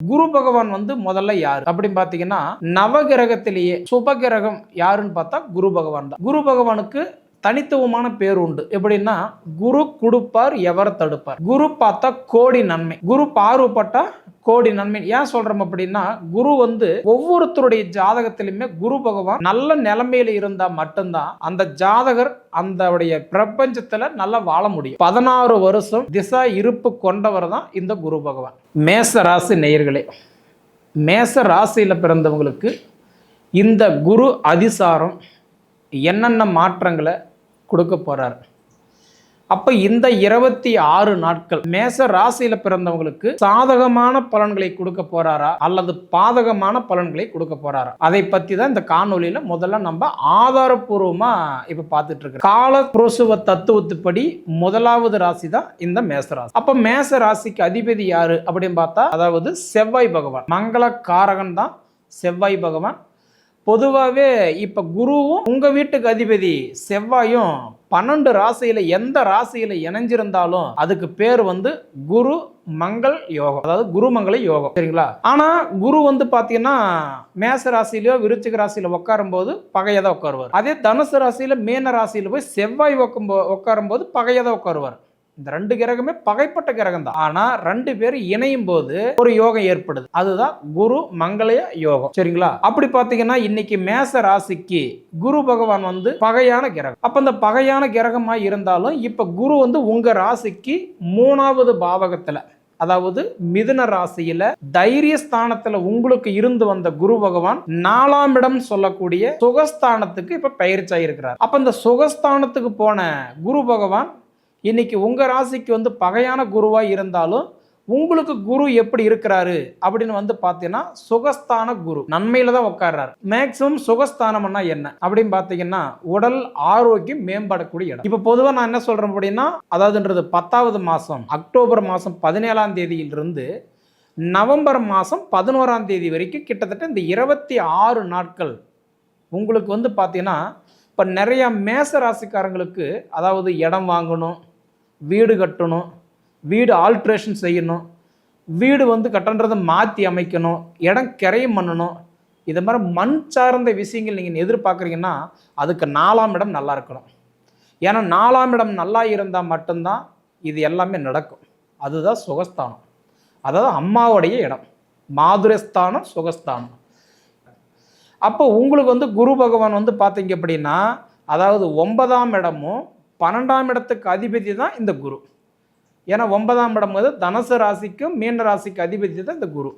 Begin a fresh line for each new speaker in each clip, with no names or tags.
குரு பகவான் வந்து முதல்ல யார்? அப்படின்னு பாத்தீங்கன்னா நவகிரகத்திலேயே சுபகிரகம் யாருன்னு பார்த்தா குரு பகவான் தான். குரு பகவானுக்கு தனித்துவமான பேர் உண்டு. எப்படின்னா குரு கொடுப்பார் எவர் தடுப்பார். குரு பார்த்தா கோடி நன்மை. குரு பார்வப்பட்டா கோடி நன்மை. ஏன் சொல்றோம் அப்படின்னா குரு வந்து ஒவ்வொருத்தருடைய ஜாதகத்திலுமே குரு பகவான் நல்ல நிலைமையில இருந்தா மட்டும்தான் அந்த ஜாதகர் அந்த பிரபஞ்சத்துல நல்லா வாழ முடியும். பதினாறு வருஷம் திசா இருப்பு கொண்டவர் தான் இந்த குரு பகவான். மேச ராசி நேயர்களே மேச ராசியில பிறந்தவங்களுக்கு இந்த குரு அதிசாரம் என்னென்ன மாற்றங்களை கொடுக்க போறார். அப்ப இந்த இருபத்தி ஆறு நாட்கள் மேச ராசியில பிறந்தவங்களுக்கு சாதகமான பலன்களை கொடுக்க போறாரா? அல்லது பாதகமான பலன்களை கொடுக்க போறாரா? அதை பத்தி தான் இந்த காணொலியில முதல்ல நம்ம ஆதாரபூர்வமா இப்ப பார்த்துட்டு இருக்கோம். கால புரோசுவ தத்துவத்துப்படி முதலாவது ராசி தான் இந்த மேச ராசி. அப்ப மேச ராசிக்கு அதிபதி யாரு அப்படின்னு பார்த்தா அதாவது செவ்வாய் பகவான். மங்கள காரகன் தான் செவ்வாய் பகவான். பொதுவாகவே இப்போ குருவும் உங்கள் வீட்டுக்கு அதிபதி செவ்வாயும் பன்னெண்டு ராசியில் எந்த ராசியில் இணைஞ்சிருந்தாலும் அதுக்கு பேர் வந்து குரு மங்கள் யோகம். அதாவது குருமங்கள யோகம். சரிங்களா? ஆனால் குரு வந்து பார்த்தீங்கன்னா மேச ராசியிலையோ விருச்சிக ராசியில் உட்காரும்போது பகையை தான் உட்காருவார். அதே தனுசு ராசியில் மீன ராசியில் போய் செவ்வாய் உட்கும் உட்காரும்போது பகையை தான் உட்காருவார். இந்த ரெண்டு கிரகமே பகைப்பட்ட கிரகம் தான் ஆனா ரெண்டு பேரும் இணையும் போது ஒரு யோகம் ஏற்படுது. அதுதான் குரு மங்களய யோகம். சரிங்களா? அப்படி பாத்தீங்கன்னா இன்னைக்கு மேச ராசிக்கு குரு பகவான் வந்து பகையான கிரகம். அப்ப இந்த பகையான கிரகமா இருந்தாலும் இப்ப குரு வந்து உங்க ராசிக்கு மூணாவது பாவகத்துல அதாவது மிதுன ராசியில தைரிய ஸ்தானத்துல உங்களுக்கு இருந்து வந்த குரு பகவான் நாலாம் இடம் சொல்லக்கூடிய சுகஸ்தானத்துக்கு இப்ப பயிற்சி இருக்கிறார் அப்ப இந்த சுகஸ்தானத்துக்கு போன குரு பகவான் இன்னைக்கு உங்கள் ராசிக்கு வந்து பகையான குருவாக இருந்தாலும் உங்களுக்கு குரு எப்படி இருக்கிறாரு அப்படின்னு வந்து பார்த்தீங்கன்னா சுகஸ்தான குரு. நன்மையில தான் உட்கார்றாரு மேக்சிமம் சுகஸ்தானம்னா என்ன? அப்படின்னு பார்த்தீங்கன்னா உடல் ஆரோக்கியம் மேம்படக்கூடிய இடம். இப்போ பொதுவாக நான் என்ன சொல்கிறேன் அப்படின்னா அதாவதுன்றது பத்தாவது மாதம் அக்டோபர் மாதம் பதினேழாம் தேதியிலிருந்து நவம்பர் மாதம் பதினோராம் தேதி வரைக்கும் கிட்டத்தட்ட இந்த இருபத்தி ஆறு நாட்கள் உங்களுக்கு வந்து பார்த்தீங்கன்னா இப்போ நிறையா மேச ராசிக்காரங்களுக்கு அதாவது இடம் வாங்கணும் வீடு கட்டணும் வீடு ஆல்ட்ரேஷன் செய்யணும் வீடு வந்து கட்டன்றதை மாற்றி அமைக்கணும் இடம் கிரையம் பண்ணணும். இது மாதிரி மண் சார்ந்த விஷயங்கள் நீங்கள் எதிர்பார்க்குறீங்கன்னா அதுக்கு நாலாம் இடம் நல்லா இருக்கணும். ஏன்னா நாலாம் இடம் நல்லா இருந்தால் மட்டும்தான் இது எல்லாமே நடக்கும். அதுதான் சுகஸ்தானம். அதாவது அம்மாவுடைய இடம். மாதுரஸ்தானம் சுகஸ்தானம். அப்போ உங்களுக்கு வந்து குரு பகவான் வந்து பார்த்தீங்க அப்படின்னா அதாவது ஒன்பதாம் இடமும் பன்னெண்டாம் இடத்துக்கு அதிபதி தான் இந்த குரு. ஏன்னா ஒன்பதாம் இடம் வந்து தனுசு ராசிக்கும் மீன ராசிக்கு அதிபதி தான் இந்த குரு.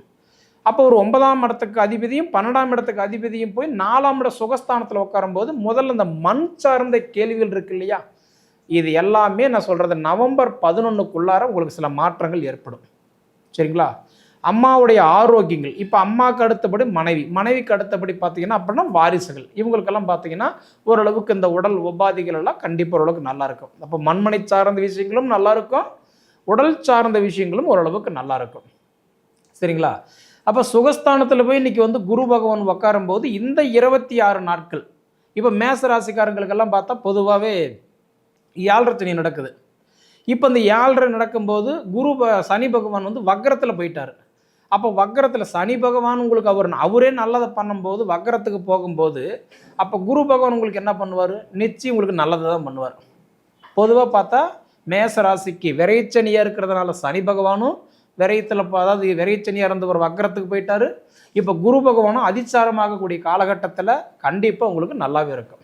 அப்போ ஒரு ஒன்பதாம் இடத்துக்கு அதிபதியும் பன்னெண்டாம் இடத்துக்கு அதிபதியும் போய் நாலாம் இட சுகஸ்தானத்தில் உட்காரும்போது முதல்ல இந்த மண் சார்ந்த கேள்விகள் இருக்கு இல்லையா? இது எல்லாமே நான் சொல்கிறது நவம்பர் பதினொன்றுக்குள்ளார உங்களுக்கு சில மாற்றங்கள் ஏற்படும். சரிங்களா? அம்மாவுடைய ஆரோக்கியங்கள். இப்போ அம்மாவுக்கு அடுத்தபடி மனைவி. மனைவிக்கு அடுத்தபடி பார்த்தீங்கன்னா அப்படின்னா வாரிசுகள். இவங்களுக்கெல்லாம் பார்த்தீங்கன்னா ஓரளவுக்கு இந்த உடல் உபாதிகள் எல்லாம் கண்டிப்பாக ஓரளவுக்கு நல்லாயிருக்கும் அப்போ மண்மனை சார்ந்த விஷயங்களும் நல்லாயிருக்கும் உடல் சார்ந்த விஷயங்களும் ஓரளவுக்கு நல்லாயிருக்கும் சரிங்களா? அப்போ சுகஸ்தானத்தில் போய் இன்னைக்கு வந்து குரு பகவான் உட்காரும்போது இந்த இருபத்தி ஆறு நாட்கள் இப்போ மேச ராசிக்காரங்களுக்கெல்லாம் பார்த்தா பொதுவாகவே ஏழரை நடக்குது. இப்போ இந்த ஏழரை நடக்கும்போது குரு ப- சனி பகவான் வந்து வக்கரத்தில் போயிட்டார். அப்போ வக்கரத்தில் சனி பகவான் உங்களுக்கு அவர் அவரே நல்லதை பண்ணும்போது வக்கரத்துக்கு போகும்போது அப்போ குரு பகவான் உங்களுக்கு என்ன பண்ணுவார்? நிச்சயம் உங்களுக்கு நல்லதை தான் பண்ணுவார். பொதுவாக பார்த்தா மேச ராசிக்கு விரைச்சனியாக இருக்கிறதுனால சனி பகவானும் விரயத்தில் அதாவது விரைச்சனியாக இருந்த ஒரு வக்கரத்துக்கு போயிட்டார். இப்போ குரு பகவானும் அதிச்சாரமாகக்கூடிய காலகட்டத்தில் கண்டிப்பாக உங்களுக்கு நல்லாவே இருக்கும்.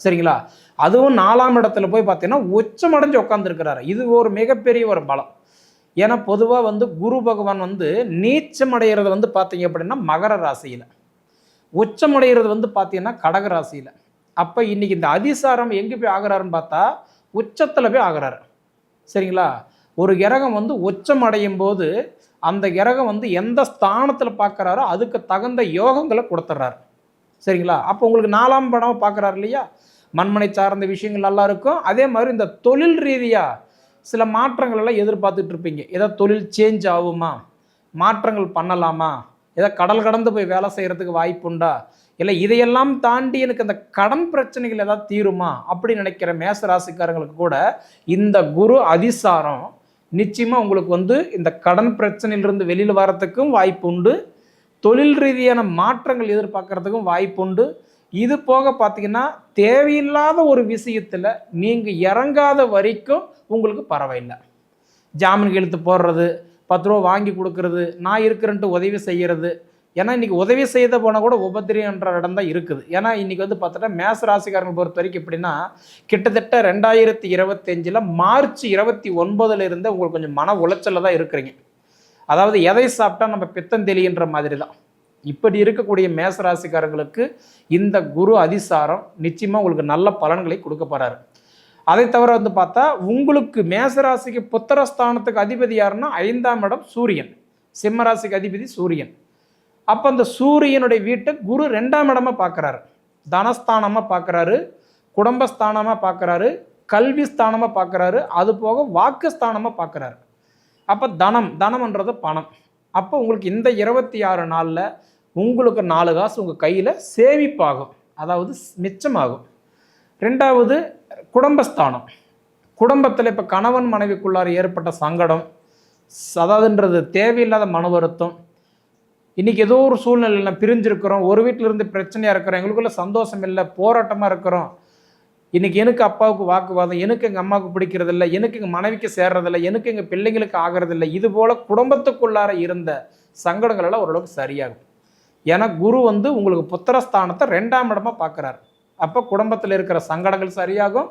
சரிங்களா? அதுவும் நாலாம் இடத்துல போய் பார்த்தீங்கன்னா உச்சமடைஞ்சு உட்காந்துருக்கிறாரு இது ஒரு மிகப்பெரிய ஒரு பலம். ஏன்னா பொதுவாக வந்து குரு பகவான் வந்து நீச்சம் அடைகிறது வந்து பார்த்தீங்க அப்படின்னா மகர ராசியில். உச்சம் அடைகிறது வந்து பார்த்தீங்கன்னா கடக ராசியில். அப்போ இன்னைக்கு இந்த அதிசாரம் எங்கே போய் ஆகிறாருன்னு பார்த்தா உச்சத்தில் போய் ஆகிறாரு. சரிங்களா? ஒரு கிரகம் வந்து உச்சம் அடையும் போது அந்த கிரகம் வந்து எந்த ஸ்தானத்தில் பார்க்குறாரோ அதுக்கு தகுந்த யோகங்களை கொடுத்துட்றாரு சரிங்களா? அப்போ உங்களுக்கு நாலாம் படம் பார்க்குறாரு இல்லையா? மண்மனை சார்ந்த விஷயங்கள் நல்லா இருக்கும். அதே மாதிரி இந்த தொழில் ரீதியாக சில மாற்றங்களெல்லாம் எதிர்பார்த்துட்டு இருப்பீங்க ஏதோ தொழில் சேஞ்ச் ஆகுமா? மாற்றங்கள் பண்ணலாமா? ஏதோ கடல் கடந்து போய் வேலை செய்கிறதுக்கு வாய்ப்புண்டா? இல்லை இதையெல்லாம் தாண்டி எனக்கு அந்த கடன் பிரச்சனைகள் ஏதாவது தீருமா? அப்படி நினைக்கிற மேச ராசிக்காரங்களுக்கு கூட இந்த குரு அதிசாரம் நிச்சயமாக உங்களுக்கு வந்து இந்த கடன் பிரச்சனையிலிருந்து வெளியில் வரத்துக்கும் வாய்ப்பு உண்டு தொழில் ரீதியான மாற்றங்கள் எதிர்பார்க்கறதுக்கும் வாய்ப்புண்டு. இது போக பார்த்தீங்கன்னா தேவையில்லாத ஒரு விஷயத்தில் நீங்கள் இறங்காத வரைக்கும் உங்களுக்கு பரவாயில்லை ஜாமீன் எழுத்து போடுறது பத்து ரூபா வாங்கி கொடுக்கறது நான் இருக்கிறேன்ட்டு உதவி செய்கிறது ஏன்னா இன்றைக்கி உதவி செய்த போனால் கூட உபத்திரியன்ற இடம் தான் இருக்குது. ஏன்னா இன்றைக்கி வந்து பார்த்தோன்னா மேச ராசிக்காரங்க பொறுத்த வரைக்கும் எப்படின்னா கிட்டத்தட்ட ரெண்டாயிரத்தி இருபத்தஞ்சில் மார்ச் இருபத்தி ஒன்பதுலேருந்து உங்களுக்கு கொஞ்சம் மன உளைச்சலில் தான் இருக்கிறீங்க. அதாவது எதை சாப்பிட்டா நம்ம பித்தம் தெளிகின்ற மாதிரி தான் இப்படி இருக்கக்கூடிய மேச ராசிக்காரங்களுக்கு இந்த குரு அதிசாரம் நிச்சயமாக உங்களுக்கு நல்ல பலன்களை கொடுக்க போகிறாரு அதை தவிர வந்து பார்த்தா உங்களுக்கு மேசராசிக்கு புத்திரஸ்தானத்துக்கு அதிபதி யாருன்னா ஐந்தாம் இடம் சூரியன். சிம்மராசிக்கு அதிபதி சூரியன். அப்போ அந்த சூரியனுடைய வீட்டை குரு ரெண்டாம் இடமா பார்க்குறாரு. தனஸ்தானமாக பார்க்குறாரு குடும்பஸ்தானமாக பார்க்குறாரு கல்வி ஸ்தானமாக பார்க்குறாரு அது போக வாக்குஸ்தானமாக பார்க்குறாரு. அப்போ தனம் தனம்ன்றது பணம். அப்போ உங்களுக்கு இந்த இருபத்தி ஆறு நாளில் உங்களுக்கு நாலு காசு உங்கள் கையில் சேமிப்பாகும். அதாவது மிச்சமாகும். ரெண்டாவது குடும்பஸ்தானம். குடும்பத்தில் இப்போ கணவன் மனைவிக்குள்ளார ஏற்பட்ட சங்கடம் அதாவதுன்றது தேவையில்லாத மன வருத்தம். இன்றைக்கி ஏதோ ஒரு சூழ்நிலையில் பிரிஞ்சிருக்கிறோம். ஒரு வீட்டில் இருந்து பிரச்சனையாக இருக்கிறோம். எங்களுக்குள்ள சந்தோஷம் இல்லை போராட்டமாக இருக்கிறோம். இன்றைக்கி எனக்கு அப்பாவுக்கு வாக்குவாதம் எனக்கு எங்கள் அம்மாவுக்கு பிடிக்கிறதில்ல எனக்கு எங்கள் மனைவிக்கு சேர்றதில்ல எனக்கு எங்கள் பிள்ளைங்களுக்கு ஆகிறதில்ல இது போல் குடும்பத்துக்குள்ளார இருந்த சங்கடங்கள் எல்லாம் ஓரளவுக்கு சரியாகும். ஏன்னா குரு வந்து உங்களுக்கு புத்திரஸ்தானத்தை ரெண்டாம் இடமா பார்க்குறாரு. அப்போ குடும்பத்தில் இருக்கிற சங்கடங்கள் சரியாகும்.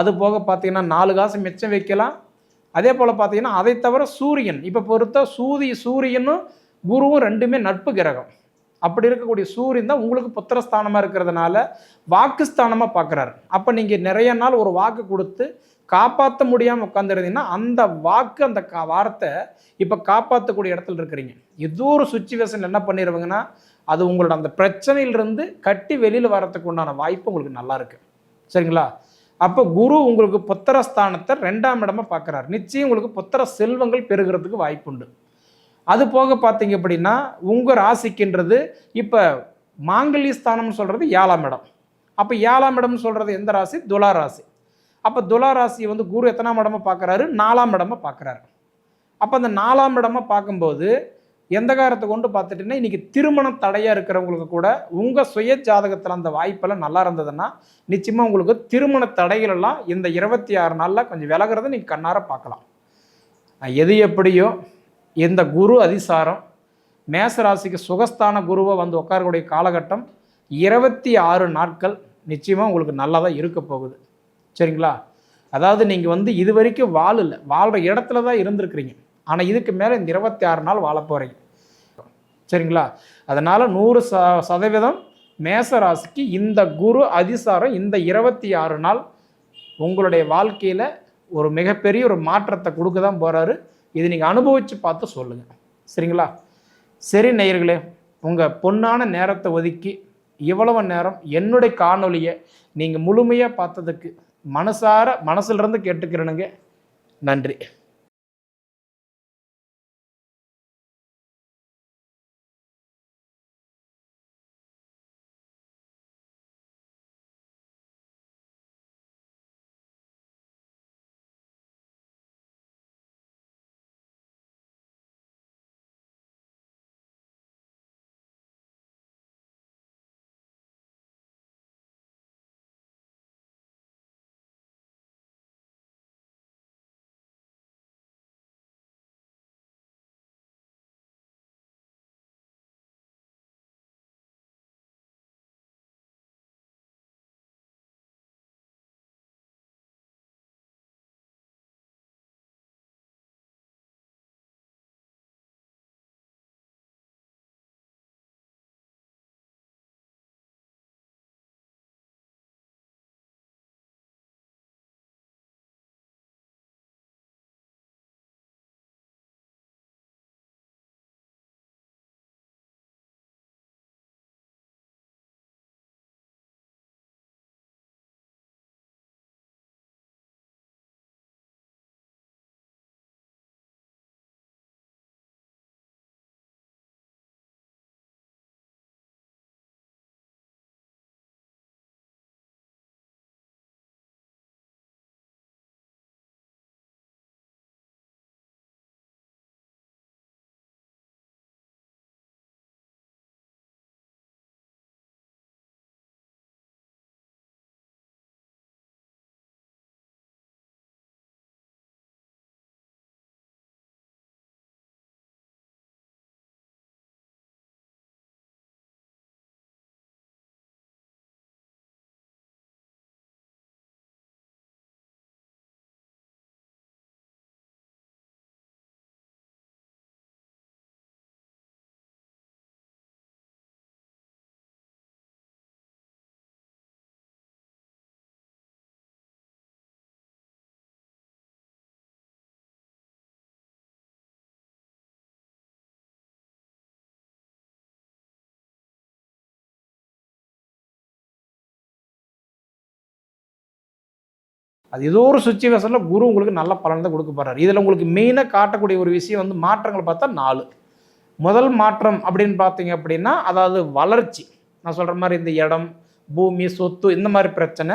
அது போக பார்த்தீங்கன்னா நாலு காசு மிச்சம் வைக்கலாம். அதே போல் பார்த்தீங்கன்னா அதை தவிர சூரியன். இப்போ பொறுத்த சூதி சூரியனும் குருவும் ரெண்டுமே நட்பு கிரகம். அப்படி இருக்கக்கூடிய சூரியன் தான் உங்களுக்கு புத்திரஸ்தானமாக இருக்கிறதுனால வாக்குஸ்தானமாக பார்க்குறாரு. அப்போ நீங்கள் நிறைய நாள் ஒரு வாக்கு கொடுத்து காப்பாற்ற முடியாமல் உட்காந்துருந்தீங்கன்னா அந்த வாக்கு அந்த கா வார்த்தை இப்போ காப்பாற்றக்கூடிய இடத்துல இருக்கிறீங்க. ஏதோ ஒரு சுச்சுவேஷன் என்ன பண்ணிடுவாங்கன்னா அது உங்களோட அந்த பிரச்சனையிலிருந்து கட்டி வெளியில் வரத்துக்கு உண்டான வாய்ப்பு உங்களுக்கு நல்லா இருக்கு. சரிங்களா? அப்போ குரு உங்களுக்கு புத்திரஸ்தானத்தை ரெண்டாம் இடமா பார்க்குறாரு. நிச்சயம் உங்களுக்கு புத்திர செல்வங்கள் பெறுகிறதுக்கு வாய்ப்பு உண்டு அது போக பார்த்தீங்க அப்படின்னா உங்கள் ராசிக்குன்றது இப்போ மாங்கல்ய ஸ்தானம்னு சொல்கிறது ஏழாம் இடம். அப்போ ஏழாம் இடம்னு சொல்கிறது எந்த ராசி? துலா ராசி. அப்போ துலா ராசியை வந்து குரு எத்தனாம் இடமா பார்க்குறாரு நாலாம் இடமா பார்க்குறாரு அப்போ அந்த நாலாம் இடமா பார்க்கும்போது எந்த காரத்தை கொண்டு பார்த்துட்டுன்னா இன்றைக்கி திருமணம் தடையாக இருக்கிறவங்களுக்கு கூட உங்கள் சுய ஜாதகத்தில் அந்த வாய்ப்பெல்லாம் நல்லா இருந்ததுன்னா நிச்சயமாக உங்களுக்கு திருமண தடைகளெல்லாம் இந்த இருபத்தி ஆறு நாளில் கொஞ்சம் விலகிறத நீங்கள் கண்ணார பார்க்கலாம். எது எப்படியோ இந்த குரு அதிசாரம் மேசராசிக்கு சுகஸ்தான குருவை வந்து உட்காரக்கூடிய காலகட்டம் இருபத்தி ஆறு நாட்கள் நிச்சயமாக உங்களுக்கு நல்லா தான் இருக்க போகுது. சரிங்களா? அதாவது நீங்கள் வந்து இது வரைக்கும் வாழல. வாழ்கிற இடத்துல தான் இருந்திருக்கிறீங்க. ஆனால் இதுக்கு மேலே இந்த இருபத்தி ஆறு நாள் வாழ போகிறீங்க சரிங்களா? அதனால் நூறு ச சதவீதம் மேச ராசிக்கு இந்த குரு அதிசாரம் இந்த இருபத்தி ஆறு நாள் உங்களுடைய வாழ்க்கையில் ஒரு மிகப்பெரிய ஒரு மாற்றத்தை கொடுக்க தான் போகிறாரு இது நீங்கள் அனுபவித்து பார்த்து சொல்லுங்கள் சரிங்களா? சரி நேயர்களே உங்கள் பொன்னான நேரத்தை ஒதுக்கி இவ்வளவு நேரம் என்னுடைய காணொலியை நீங்கள் முழுமையாக பார்த்ததுக்கு மனசார மனசுலேருந்து கேட்டுக்கிறேனுங்க. நன்றி. அது ஏதோ ஒரு சுச்சுவேஷனில் குரு உங்களுக்கு நல்ல பலன் தான் கொடுக்க போறாரு. இதில் உங்களுக்கு மெயினாக காட்டக்கூடிய ஒரு விஷயம் வந்து மாற்றங்கள் பார்த்தா நாலு. முதல் மாற்றம் அப்படின்னு பார்த்தீங்க அப்படின்னா அதாவது வளர்ச்சி. நான் சொல்கிற மாதிரி இந்த இடம் பூமி சொத்து இந்த மாதிரி பிரச்சனை.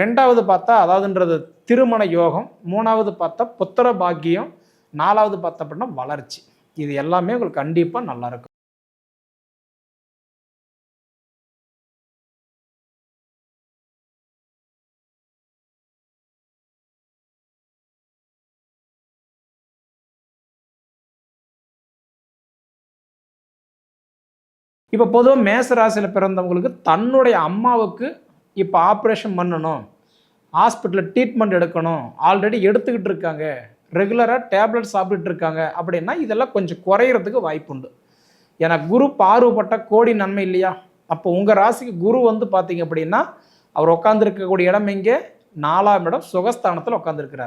ரெண்டாவது பார்த்தா அதாவதுன்றது திருமண யோகம். மூணாவது பார்த்தா புத்திர பாக்கியம். நாலாவது பார்த்தா அப்படின்னா வளர்ச்சி. இது எல்லாமே உங்களுக்கு கண்டிப்பாக நல்லாயிருக்கும் இப்போ பொதுவாக மேச ராசியில் பிறந்தவங்களுக்கு தன்னுடைய அம்மாவுக்கு இப்போ ஆப்ரேஷன் பண்ணணும். ஹாஸ்பிட்டலில் ட்ரீட்மெண்ட் எடுக்கணும். ஆல்ரெடி எடுத்துக்கிட்டு இருக்காங்க. ரெகுலராக டேப்லெட் சாப்பிட்டுட்டு இருக்காங்க. அப்படின்னா இதெல்லாம் கொஞ்சம் குறையிறதுக்கு வாய்ப்புண்டு ஏன்னா குரு பார்வப்பட்ட கோடி நன்மை இல்லையா? அப்போ உங்கள் ராசிக்கு குரு வந்து பார்த்தீங்க அப்படின்னா அவர் உட்காந்துருக்கக்கூடிய இடம் எங்கே? நாலாம் இடம் சுகஸ்தானத்தில் உட்காந்துருக்கிறார்